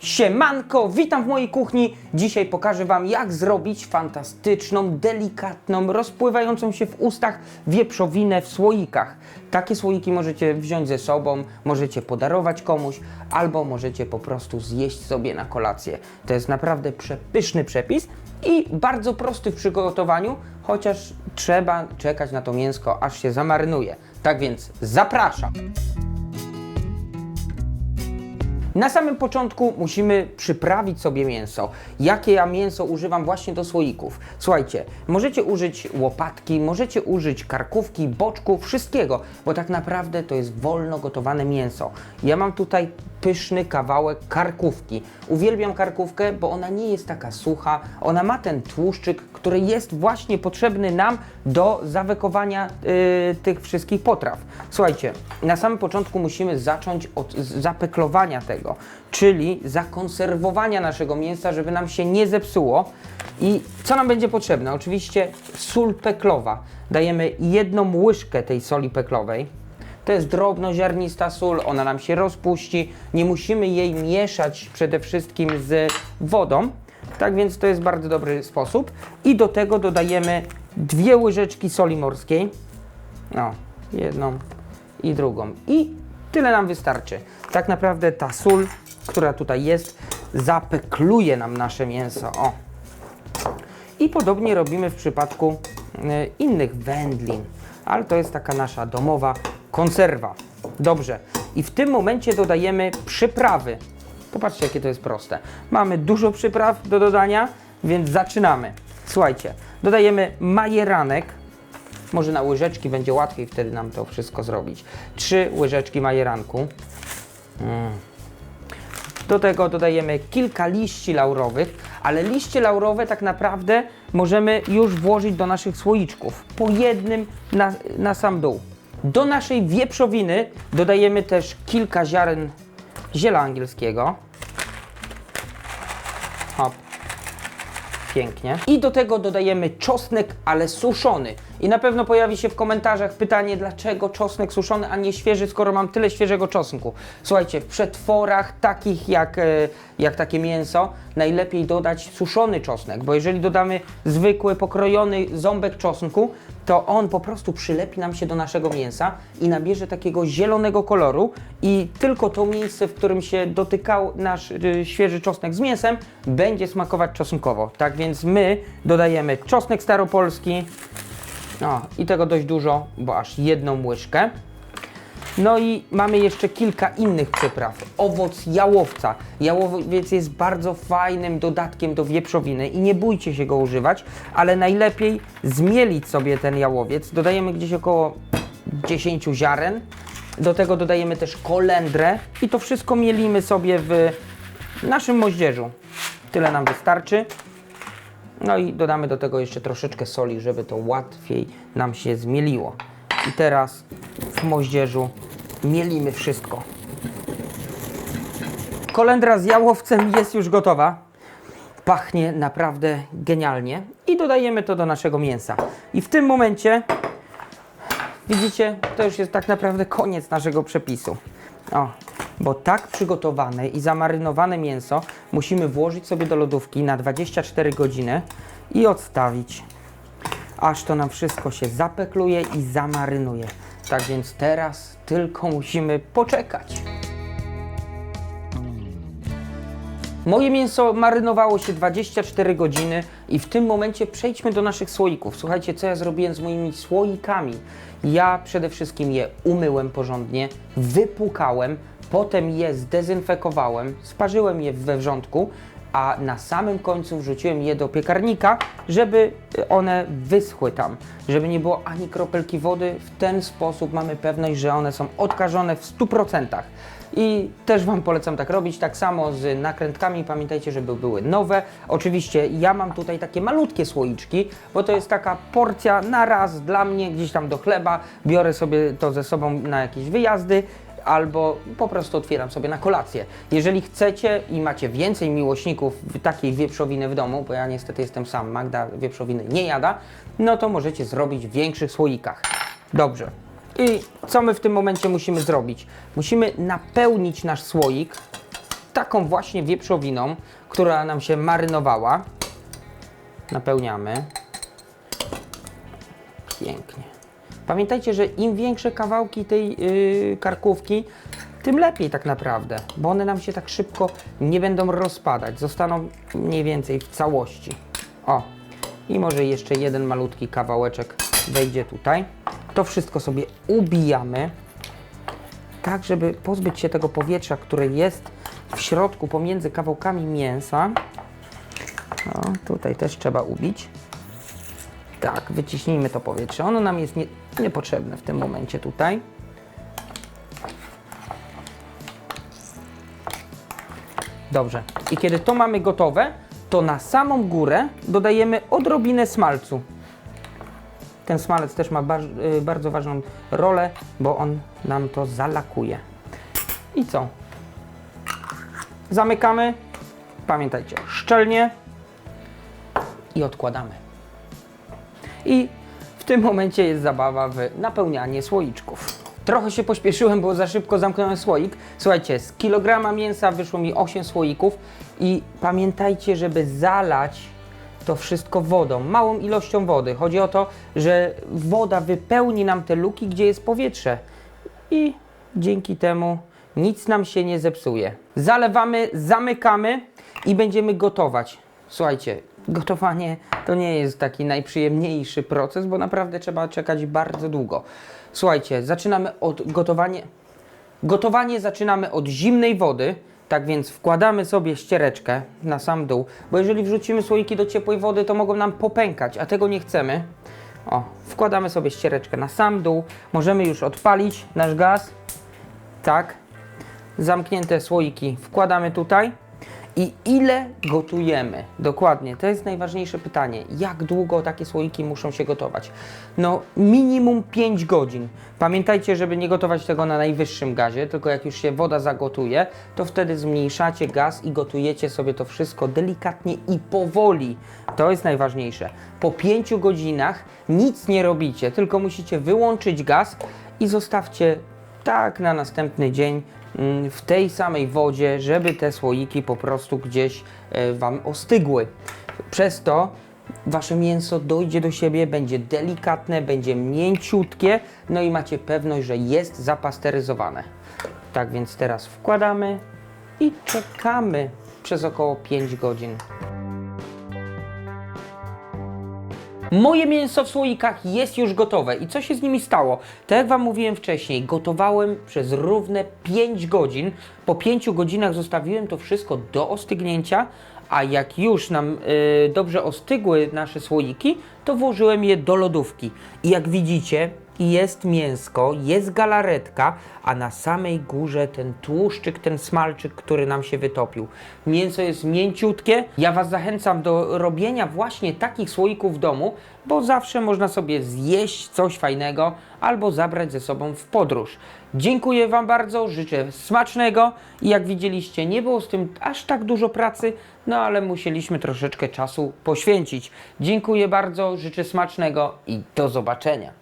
Siemanko, witam w mojej kuchni. Dzisiaj pokażę Wam, jak zrobić fantastyczną, delikatną, rozpływającą się w ustach wieprzowinę w słoikach. Takie słoiki możecie wziąć ze sobą, możecie podarować komuś, albo możecie po prostu zjeść sobie na kolację. To jest naprawdę przepyszny przepis i bardzo prosty w przygotowaniu, chociaż trzeba czekać na to mięsko, aż się zamarynuje. Tak więc zapraszam. Na samym początku musimy przyprawić sobie mięso. Jakie ja mięso używam właśnie do słoików? Słuchajcie, możecie użyć łopatki, możecie użyć karkówki, boczku, wszystkiego, bo tak naprawdę to jest wolno gotowane mięso. Ja mam tutaj pyszny kawałek karkówki. Uwielbiam karkówkę, bo ona nie jest taka sucha, ona ma ten tłuszczyk, który jest właśnie potrzebny nam do zawekowania y, tych wszystkich potraw. Słuchajcie, na samym początku musimy zacząć od zapeklowania tego, czyli zakonserwowania naszego mięsa, żeby nam się nie zepsuło. I co nam będzie potrzebne? Oczywiście sól peklowa. Dajemy jedną łyżkę tej soli peklowej. To jest drobnoziarnista sól, ona nam się rozpuści. Nie musimy jej mieszać przede wszystkim z wodą. Tak więc to jest bardzo dobry sposób. I do tego dodajemy dwie łyżeczki soli morskiej. No, jedną i drugą. I tyle nam wystarczy. Tak naprawdę ta sól, która tutaj jest, zapekluje nam nasze mięso. O. I podobnie robimy w przypadku e, innych wędlin, ale to jest taka nasza domowa konserwa. Dobrze. I w tym momencie dodajemy przyprawy. Popatrzcie, jakie to jest proste. Mamy dużo przypraw do dodania, więc zaczynamy. Słuchajcie, dodajemy majeranek. Może na łyżeczki będzie łatwiej wtedy nam to wszystko zrobić. Trzy łyżeczki majeranku. Do tego dodajemy kilka liści laurowych, ale liście laurowe tak naprawdę możemy już włożyć do naszych słoiczków. Po jednym na, na sam dół. Do naszej wieprzowiny dodajemy też kilka ziaren ziela angielskiego. Hop. Pięknie. I do tego dodajemy czosnek, ale suszony. I na pewno pojawi się w komentarzach pytanie, dlaczego czosnek suszony, a nie świeży, skoro mam tyle świeżego czosnku. Słuchajcie, w przetworach takich jak, e, jak takie mięso, najlepiej dodać suszony czosnek, bo jeżeli dodamy zwykły, pokrojony ząbek czosnku, to on po prostu przylepi nam się do naszego mięsa i nabierze takiego zielonego koloru i tylko to miejsce, w którym się dotykał nasz y, świeży czosnek z mięsem, będzie smakować czosnkowo. Tak więc my dodajemy czosnek staropolski, no i tego dość dużo, bo aż jedną łyżkę. No i mamy jeszcze kilka innych przypraw. Owoc jałowca. Jałowiec jest bardzo fajnym dodatkiem do wieprzowiny i nie bójcie się go używać, ale najlepiej zmielić sobie ten jałowiec. Dodajemy gdzieś około 10 ziaren. Do tego dodajemy też kolendrę i to wszystko mielimy sobie w naszym moździerzu. Tyle nam wystarczy. No i dodamy do tego jeszcze troszeczkę soli, żeby to łatwiej nam się zmieliło. I teraz w moździerzu mielimy wszystko. Kolendra z jałowcem jest już gotowa. Pachnie naprawdę genialnie. I dodajemy to do naszego mięsa. I w tym momencie, widzicie, to już jest tak naprawdę koniec naszego przepisu. O, bo tak przygotowane i zamarynowane mięso musimy włożyć sobie do lodówki na 24 godziny i odstawić aż to nam wszystko się zapekluje i zamarynuje. Tak więc teraz tylko musimy poczekać. Moje mięso marynowało się 24 godziny i w tym momencie przejdźmy do naszych słoików. Słuchajcie, co ja zrobiłem z moimi słoikami. Ja przede wszystkim je umyłem porządnie, wypłukałem, potem je zdezynfekowałem, sparzyłem je we wrzątku, a na samym końcu wrzuciłem je do piekarnika, żeby one wyschły tam, żeby nie było ani kropelki wody. W ten sposób mamy pewność, że one są odkażone w 100%. I też Wam polecam tak robić, tak samo z nakrętkami, pamiętajcie, żeby były nowe. Oczywiście ja mam tutaj takie malutkie słoiczki, bo to jest taka porcja na raz dla mnie, gdzieś tam do chleba, biorę sobie to ze sobą na jakieś wyjazdy, albo po prostu otwieram sobie na kolację. Jeżeli chcecie i macie więcej miłośników takiej wieprzowiny w domu, bo ja niestety jestem sam, Magda wieprzowiny nie jada, no to możecie zrobić w większych słoikach. Dobrze. I co my w tym momencie musimy zrobić? Musimy napełnić nasz słoik taką właśnie wieprzowiną, która nam się marynowała. Napełniamy. Pięknie. Pamiętajcie, że im większe kawałki tej yy, karkówki, tym lepiej tak naprawdę, bo one nam się tak szybko nie będą rozpadać. Zostaną mniej więcej w całości. O, i może jeszcze jeden malutki kawałeczek wejdzie tutaj. To wszystko sobie ubijamy, tak żeby pozbyć się tego powietrza, które jest w środku pomiędzy kawałkami mięsa. O, tutaj też trzeba ubić. Tak, wyciśnijmy to powietrze. Ono nam jest nie, niepotrzebne w tym momencie tutaj. Dobrze. I kiedy to mamy gotowe, to na samą górę dodajemy odrobinę smalcu. Ten smalec też ma y, bardzo ważną rolę, bo on nam to zalakuje. I co? Zamykamy. Pamiętajcie, szczelnie i odkładamy. I w tym momencie jest zabawa w napełnianie słoiczków. Trochę się pośpieszyłem, bo za szybko zamknąłem słoik. Słuchajcie, z kilograma mięsa wyszło mi 8 słoików i pamiętajcie, żeby zalać to wszystko wodą, małą ilością wody. Chodzi o to, że woda wypełni nam te luki, gdzie jest powietrze i dzięki temu nic nam się nie zepsuje. Zalewamy, zamykamy i będziemy gotować. Słuchajcie, gotowanie to nie jest taki najprzyjemniejszy proces, bo naprawdę trzeba czekać bardzo długo. Słuchajcie, zaczynamy od gotowania. Gotowanie zaczynamy od zimnej wody, tak więc wkładamy sobie ściereczkę na sam dół, bo jeżeli wrzucimy słoiki do ciepłej wody, to mogą nam popękać, a tego nie chcemy. O, wkładamy sobie ściereczkę na sam dół, możemy już odpalić nasz gaz. Tak, zamknięte słoiki wkładamy tutaj. I ile gotujemy? Dokładnie, to jest najważniejsze pytanie. Jak długo takie słoiki muszą się gotować? No, minimum 5 godzin. Pamiętajcie, żeby nie gotować tego na najwyższym gazie, tylko jak już się woda zagotuje, to wtedy zmniejszacie gaz i gotujecie sobie to wszystko delikatnie i powoli. To jest najważniejsze. Po 5 godzinach nic nie robicie, tylko musicie wyłączyć gaz i zostawcie tak na następny dzień w tej samej wodzie, żeby te słoiki po prostu gdzieś e, Wam ostygły. Przez to Wasze mięso dojdzie do siebie, będzie delikatne, będzie mięciutkie, no i macie pewność, że jest zapasteryzowane. Tak więc teraz wkładamy i czekamy przez około 5 godzin. Moje mięso w słoikach jest już gotowe. I co się z nimi stało? Tak jak Wam mówiłem wcześniej, gotowałem przez równe 5 godzin. Po 5 godzinach zostawiłem to wszystko do ostygnięcia, a jak już nam y, dobrze ostygły nasze słoiki, to włożyłem je do lodówki. I jak widzicie, jest mięsko, jest galaretka, a na samej górze ten tłuszczyk, ten smalczyk, który nam się wytopił. Mięso jest mięciutkie. Ja Was zachęcam do robienia właśnie takich słoików w domu, bo zawsze można sobie zjeść coś fajnego albo zabrać ze sobą w podróż. Dziękuję Wam bardzo, życzę smacznego i jak widzieliście, nie było z tym aż tak dużo pracy, no ale musieliśmy troszeczkę czasu poświęcić. Dziękuję bardzo, życzę smacznego i do zobaczenia.